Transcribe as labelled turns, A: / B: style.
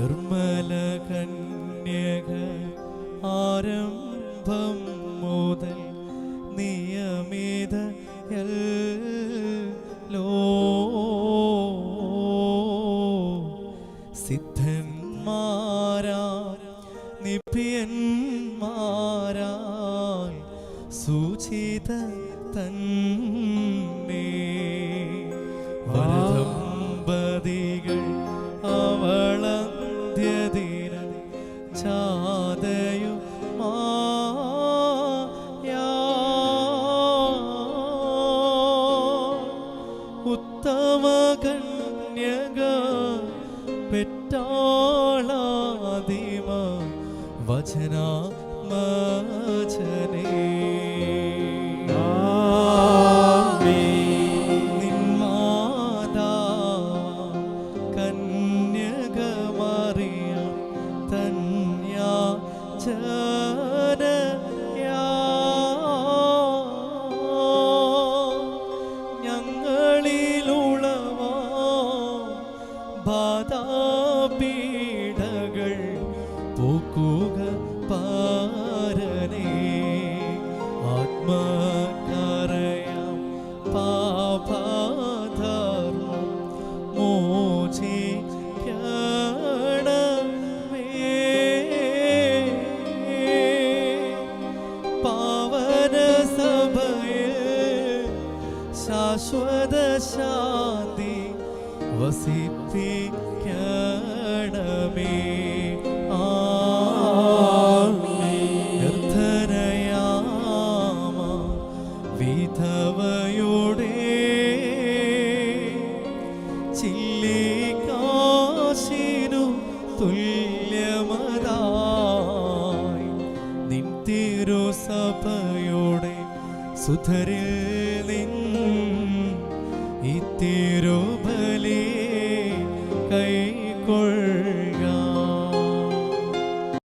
A: നിർമ്മല കന്യക ആരംഭം മുതൽ നിയമിത സിദ്ധന്മാരാ നിഭ്യന്മാരാൽ സൂചിത തന്നെ. അവളന്ത്യദിന ചാതയു ഉത്തമ കന്യക പെറ്റാളാദിമ വചന മചനേ ബാധാപീഠകൾ പോക്കുക പാരനേ. ആത്മകരയാം പാപധർമ്മം മോചിക്കണമേ പാവന സഭയിൽ ശാശ്വത ശാന്തി വസിപ്പിക്കണമേ നിർധനയാമ വിധവയുടെ ചില്ലിക്കാശിനു തുല്യമതായി നിൻ തിരുസഭയുടെ സുധരിൽ നിൻ കൈക്കൊള്ള